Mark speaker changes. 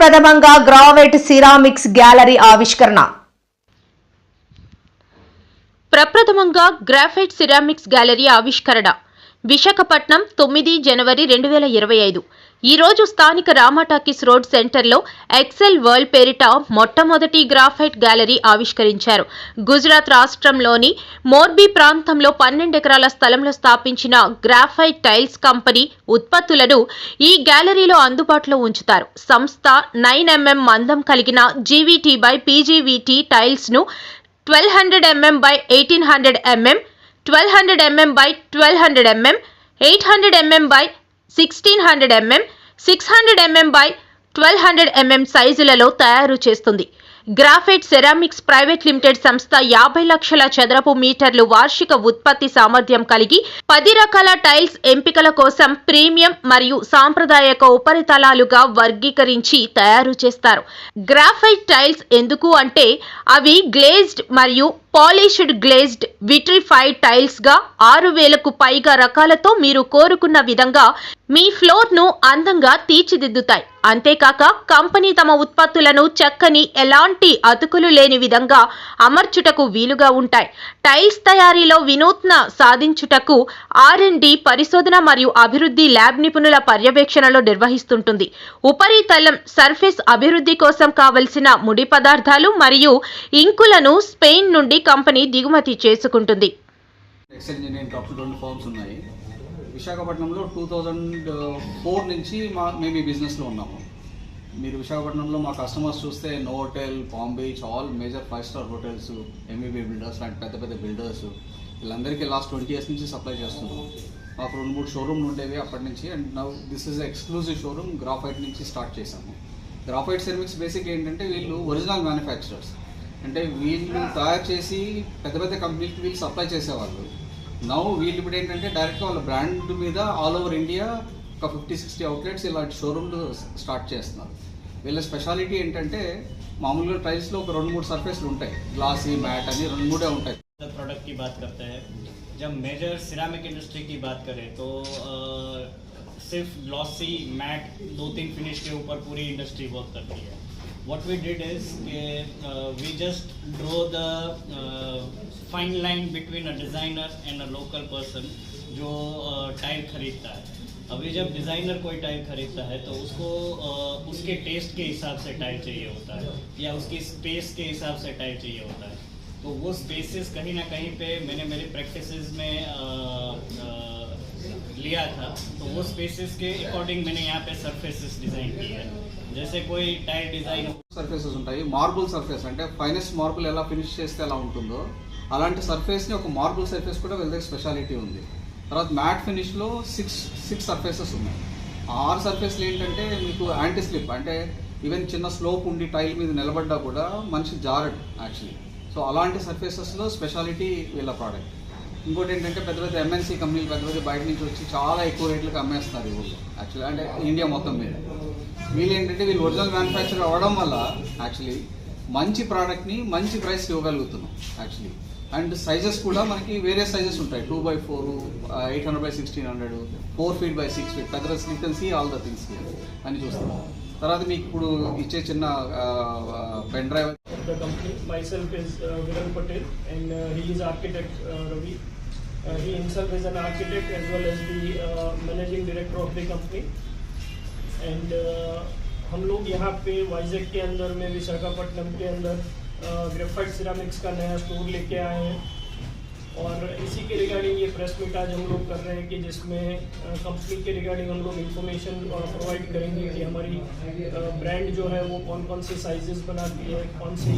Speaker 1: ప్రథమంగా గ్రావెట్ ceramics gallery ఆవిష్కరణ.
Speaker 2: ప్రప్రథమంగా గ్రాఫైట్ సిరామిక్స్ గ్యాలరీ ఆవిష్కరణ. విశాఖపట్నం తొమ్మిది జనవరి రెండు వేల ఇరవై ఐదు. ఈ రోజు స్థానిక రామాటాకీస్ రోడ్ సెంటర్లో ఎక్సెల్ వరల్డ్ పేరిట మొట్టమొదటి గ్రాఫైట్ గ్యాలరీ ఆవిష్కరించారు. గుజరాత్ రాష్ట్రంలోని మోర్బీ ప్రాంతంలో పన్నెండు ఎకరాల స్థలంలో స్థాపించిన గ్రాఫైట్ టైల్స్ కంపెనీ ఉత్పత్తులను ఈ గ్యాలరీలో అందుబాటులో ఉంచుతారు. సంస్థ నైన్ ఎంఎం మందం కలిగిన GVT by PGVT టైల్స్ను twelve hundred mm by eighteen hundred mm twelve hundred mm by twelve hundred mm eight hundred mm by sixteen hundred mm six hundred mm by twelve hundred mm సైజులలో తయారు చేస్తుంది. Graphite ceramics private limited సంస్థ యాభై లక్షల చదరపు మీటర్లు వార్షిక ఉత్పత్తి సామర్థ్యం కలిగి పది రకాల టైల్స్ ఎంపికల కోసం ప్రీమియం మరియు సాంప్రదాయక ఉపరితలాలుగా వర్గీకరించి తయారు చేస్తారు. గ్రాఫైట్ టైల్స్ ఎందుకు అంటే అవి గ్లేజ్డ్ మరియు పాలిష్డ్ గ్లేజ్డ్ విట్రిఫైడ్ టైల్స్గా ఆరు వేలకు పైగా రకాలతో మీరు కోరుకున్న విధంగా మీ ఫ్లోర్ను అందంగా తీర్చిదిద్దుతాయి. అంతేకాక కంపెనీ తమ ఉత్పత్తులను చక్కని ఎలాంటి అతుకులు లేని విధంగా అమర్చుటకు వీలుగా ఉంటాయి. టైల్స్ తయారీలో వినూత్న సాధించుటకు ఆర్ డి పరిశోధన మరియు అభివృద్ధి ల్యాబ్ నిపుణుల పర్యవేక్షణలో నిర్వహిస్తుంటుంది. ఉపరితలం సర్ఫేస్ అభివృద్ధి కోసం కావలసిన ముడి పదార్థాలు మరియు ఇంకులను స్పెయిన్ నుండి కంపెనీ దిగుమతి చేసుకుంటుంది.
Speaker 3: ఫార్మ్స్ ఉన్నాయి. విశాఖపట్నంలో టూ థౌజండ్ ఫోర్ నుంచి మా మేము ఈ బిజినెస్లో ఉన్నాము. మీరు విశాఖపట్నంలో మా కస్టమర్స్ చూస్తే no hotel palm beach all major five star hotels MBB builders లాంటి పెద్ద పెద్ద బిల్డర్స్ వీళ్ళందరికీ లాస్ట్ ట్వంటీ ఇయర్స్ నుంచి సప్లై చేస్తున్నాం మాకు రెండు మూడు షోరూమ్లు ఉండేవి అప్పటి నుంచి and now this is exclusive showroom graphite నుంచి స్టార్ట్ చేశాము. గ్రాఫైట్ సెర్మిక్స్ బేసిక్ ఏంటంటే వీళ్ళు ఒరిజినల్ మ్యానుఫ్యాక్చరర్స్ అంటే వీళ్ళు తయారు చేసి పెద్ద పెద్ద కంపెనీకి వీళ్ళు సప్లై చేసేవాళ్ళు నౌ వీళ్ళు ఇప్పుడు ఏంటంటే డైరెక్ట్గా వాళ్ళ బ్రాండ్ మీద ఆల్ ఓవర్ ఇండియా ఒక ఫిఫ్టీ సిక్స్టీ అవుట్లెట్స్ ఇలాంటి షోరూమ్లు స్టార్ట్ చేస్తున్నారు వీళ్ళ స్పెషాలిటీ ఏంటంటే మామూలుగా టైల్స్లో ఒక రెండు మూడు సర్ఫేస్లు ఉంటాయి గ్లాసీ మ్యాట్ అని రెండు మూడే ఉంటాయి
Speaker 4: प्रोडक्ट की बात करते हैं जब मेजर सिरामिक इंडस्ट्री की बात करें तो अ, सिर्फ ग्लॉसी मैट दो तीन फिनिश के ऊपर पूरी इंडस्ट्री वर्क करती है what we did is uh, we just draw the uh, fine line between a designer and a local person जो टाइल खरीदता है। अभी जब डिज़ाइनर कोई टाइल खरीदता है तो उसको uh, उसके टेस्ट के हिसाब से टाइल चाहिए होता है या उसकी स्पेस के हिसाब से टाइल चाहिए होता है। तो वो स्पेसेस कहीं ना कहीं पे मैंने मेरे प्रैक्टिस में अ, अ, लिया था तो वो स्पेसेस के अकॉर्डिंग मैंने यहाँ पे सरफेसेस डिज़ाइन की है। जैसे कोई टाइल डिज़ाइन
Speaker 3: సర్ఫేసెస్ ఉంటాయి మార్బుల్ సర్ఫేస్ అంటే ఫైనెస్ట్ మార్బుల్ ఎలా ఫినిష్ చేస్తే ఎలా ఉంటుందో అలాంటి సర్ఫేస్ని ఒక మార్బుల్ సర్ఫేస్ కూడా వీళ్ళ దగ్గర స్పెషాలిటీ ఉంది తర్వాత మ్యాట్ ఫినిష్లో సిక్స్ సిక్స్ సర్ఫేసెస్ ఉన్నాయి ఆ ఆరు సర్ఫేస్లు ఏంటంటే మీకు యాంటీ స్లిప్ అంటే ఈవెన్ చిన్న స్లోప్ ఉండి టైల్ మీద నిలబడ్డా కూడా మనిషి జారడు యాక్చువల్లీ సో అలాంటి సర్ఫేసెస్లో స్పెషాలిటీ వీళ్ళ ప్రోడక్ట్ ఇంకోటి ఏంటంటే పెద్ద పెద్ద ఎంఎన్సీ కంపెనీలు పెద్ద పెద్ద బయట నుంచి వచ్చి చాలా ఎక్కువ రేట్లకు అమ్మేస్తున్నారు ఈ ఊళ్ళో. యాక్చువల్లీ అంటే ఇండియా మొత్తం మీద. వీళ్ళు ఏంటంటే వీళ్ళు ఒరిజినల్ మ్యానుఫ్యాక్చర్ అవ్వడం వల్ల యాక్చువల్లీ మంచి ప్రోడక్ట్ని మంచి ప్రైస్ ఇవ్వగలుగుతున్నాం యాక్చువల్లీ అండ్ సైజెస్ కూడా మనకి వేరే సైజెస్ ఉంటాయి. Two by four eight hundred by sixteen hundred four feet by six feet పెద్ద you can see all the things అని చూస్తున్నాం. తర్వాత మీకు ఇప్పుడు ఇచ్చే చిన్న pen drive
Speaker 5: the company. Myself is uh, Viral Patel and uh, he is architect uh, Ravi. Uh, he himself is an architect as well as the uh, managing director of the company. And uh, हम लोग यहाँ पे वाइजैक के अंदर में विशाखापट्टनम के अंदर graphite ceramics का नया स्टोर लेके आए हैं और इसी के रिगार्डिंग ये प्रेस मीट आज हम लोग कर रहे हैं कि जिसमें कंपनी के रिगार्डिंग हम लोग इन्फॉर्मेशन प्रोवाइड करेंगे कि हमारी ब्रांड जो है वो कौन कौन से साइजेस बनाती है कौन सी